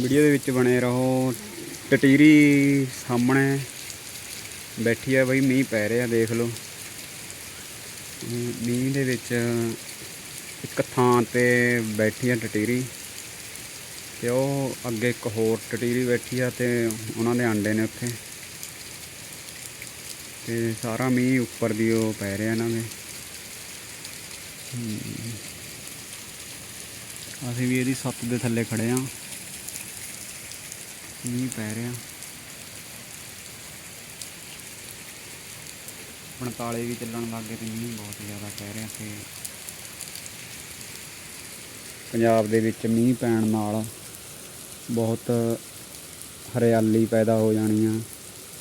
Video ਦੇ ਵਿੱਚ ਬਣੇ ਰਹੋ। ਟਟੀਰੀ ਸਾਹਮਣੇ ਬੈਠੀ ਆ ਬਈ, ਮੀਂਹ ਪੈ ਰਿਹਾ, ਦੇਖ ਲਓ। ਮੀਂਹ ਦੇ ਵਿੱਚ ਇੱਕ ਥਾਂ ਤੇ ਬੈਠੀ ਆ ਟਟੀਰੀ ਤੇ ਉਹ ਅੱਗੇ ਇੱਕ ਹੋਰ ਟਟੀਰੀ ਬੈਠੀ ਆ ਤੇ ਉਹਨਾਂ ਦੇ ਆਂਡੇ ਨੇ ਉੱਥੇ। ਤੇ ਸਾਰਾ ਮੀਂਹ ਉੱਪਰ ਦੀ ਉਹ ਪੈ ਰਿਹਾ ਇਹਨਾਂ ਦੇ। ਅਸੀਂ ਵੀ ਇਹਦੀ ਸੱਤ ਦੇ ਥੱਲੇ ਖੜੇ ਆ। ਮੀਂਹ ਪੈ ਰਿਹਾ। ਹੁਣ ਤਾਲੇ ਵੀ ਚੱਲਣ ਲੱਗ ਗਏ ਤੇ ਮੀਂਹ ਬਹੁਤ ਜ਼ਿਆਦਾ ਪੈ ਰਿਹਾ ਤੇ ਪੰਜਾਬ ਦੇ ਵਿੱਚ ਮੀਂਹ ਪੈਣ ਨਾਲ ਬਹੁਤ ਹਰਿਆਲੀ ਪੈਦਾ ਹੋ ਜਾਣੀ ਆ,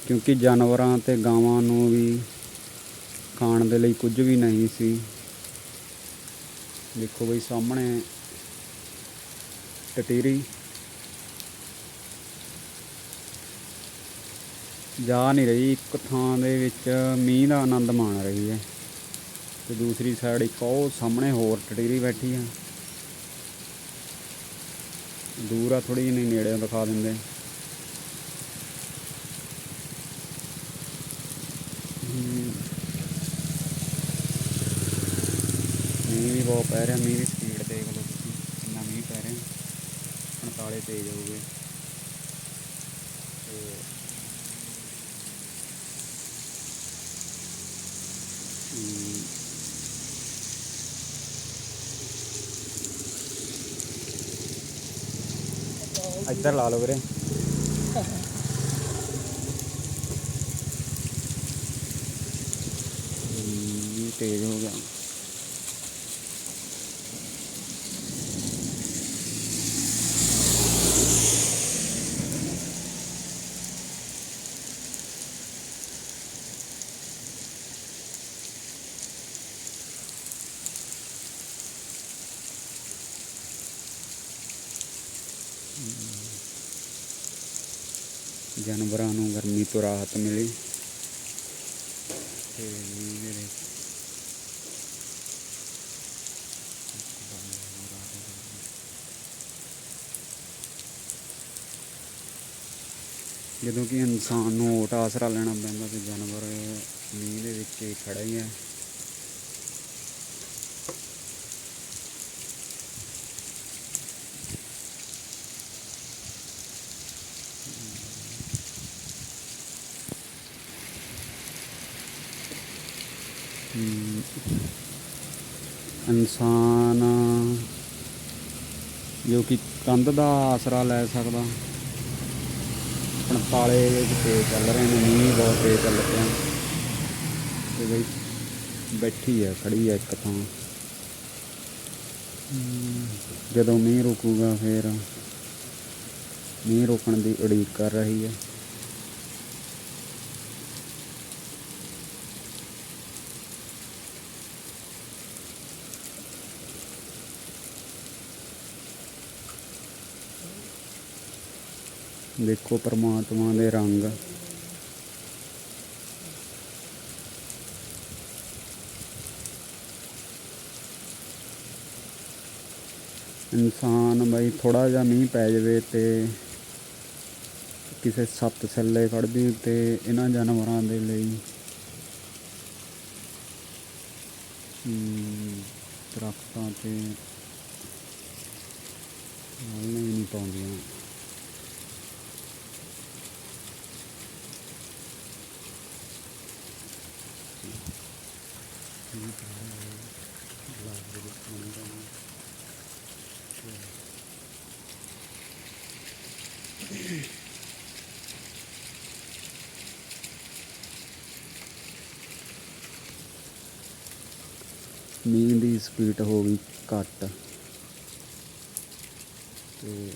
ਕਿਉਂਕਿ ਜਾਨਵਰਾਂ ਤੇ ਗਾਵਾਂ ਨੂੰ ਵੀ ਖਾਣ ਦੇ ਲਈ ਕੁਝ ਵੀ ਨਹੀਂ ਸੀ। ਦੇਖੋ ਬਈ ਸਾਹਮਣੇ ਟਟੀਰੀ। ਜਾ ਨਹੀਂ ਰਹੀ। ਇੱਕ ਥਾਂ ਦੇ ਵਿੱਚ ਮੀਂਹ ਦਾ ਆਨੰਦ ਮਾਣ ਰਹੀ ਹੈ। ਤੇ ਦੂਸਰੀ ਸਾਈਡ ਇੱਕ ਉਹ ਸਾਹਮਣੇ ਹੋਰ ਟਟੀਰੀ ਬੈਠੀ ਆ ਦੂਰ ਆ ਥੋੜੀ ਜਿਹੀ ਨੇੜੇ ਦਿਖਾ ਦਿੰਦੇ। ਮੀਂਹ ਵੀ ਬਹੁਤ ਪੈ ਰਿਹਾ। ਮੀਂਹ ਦੀ ਸਪੀਡ ਦੇਖ ਲਓ ਤੁਸੀਂ, ਕਿੰਨਾ ਮੀਂਹ ਪੈ ਰਿਹਾ। 45 ਤੇਜ਼ ਹੋ ਗਏ। ਤੇ ਹਮ, ਇੱਧਰ ਲਾ ਲਓ ਵੀਰੇ ਹਮ, ਤੇਜ਼ ਜਾਨਵਰਾਂ ਨੂੰ ਗਰਮੀ ਤੋਂ ਰਾਹਤ ਮਿਲੀ। ਤੇ ਮੀਂਹ ਦੇ ਜਦੋਂ ਕਿ ਇਨਸਾਨ ਨੂੰ ਓਟ ਆਸਰਾ ਲੈਣਾ ਪੈਂਦਾ ਤੇ ਜਾਨਵਰ ਮੀਂਹ ਦੇ ਵਿੱਚ ਹੀ ਖੜਾ ਹੀ ਹੈ। ਇਨਸਾਨ ਜੋ ਕਿ ਕੰਧ ਦਾ ਆਸਰਾ ਲੈ ਸਕਦਾ। ਹੁਣ ਵਿੱਚ ਤੇਜ਼ ਚੱਲ ਰਹੇ ਨੇ, ਮੀਂਹ ਬਹੁਤ ਤੇਜ਼ ਚੱਲ ਰਿਹਾ ਤੇ ਬਈ ਬੈਠੀ ਆ, ਖੜੀ ਆ ਇੱਕ ਥਾਂ। ਜਦੋਂ ਮੀਂਹ ਰੁਕੂਗਾ ਫਿਰ ਮੀਂਹ ਰੁਕਣ ਦੀ ਉਡੀਕ ਕਰ ਰਹੀ ਹੈ ਦੇਖੋ ਪਰਮਾਤਮਾ ਦੇ ਰੰਗ। ਇਨਸਾਨ ਬਈ ਥੋੜਾ ਜਿਹਾ ਮੀਂਹ ਪੈ ਜਾਵੇ ਤੇ ਕਿਸੇ ਸੱਤ ਥੱਲੇ ਖੜਦੀ ਤੇ ਇਹਨਾਂ ਜਾਨਵਰਾਂ ਦੇ ਲਈ। ਹਮ, ਦਰਖਤਾਂ ਤੇ ਨਾਲ ਨਹੀਂ ਪਾਉਂਦੀਆਂ। ਮੀਂਹ ਦੀ ਸਪੀਡ ਹੋ ਗਈ ਘੱਟ ਤੇ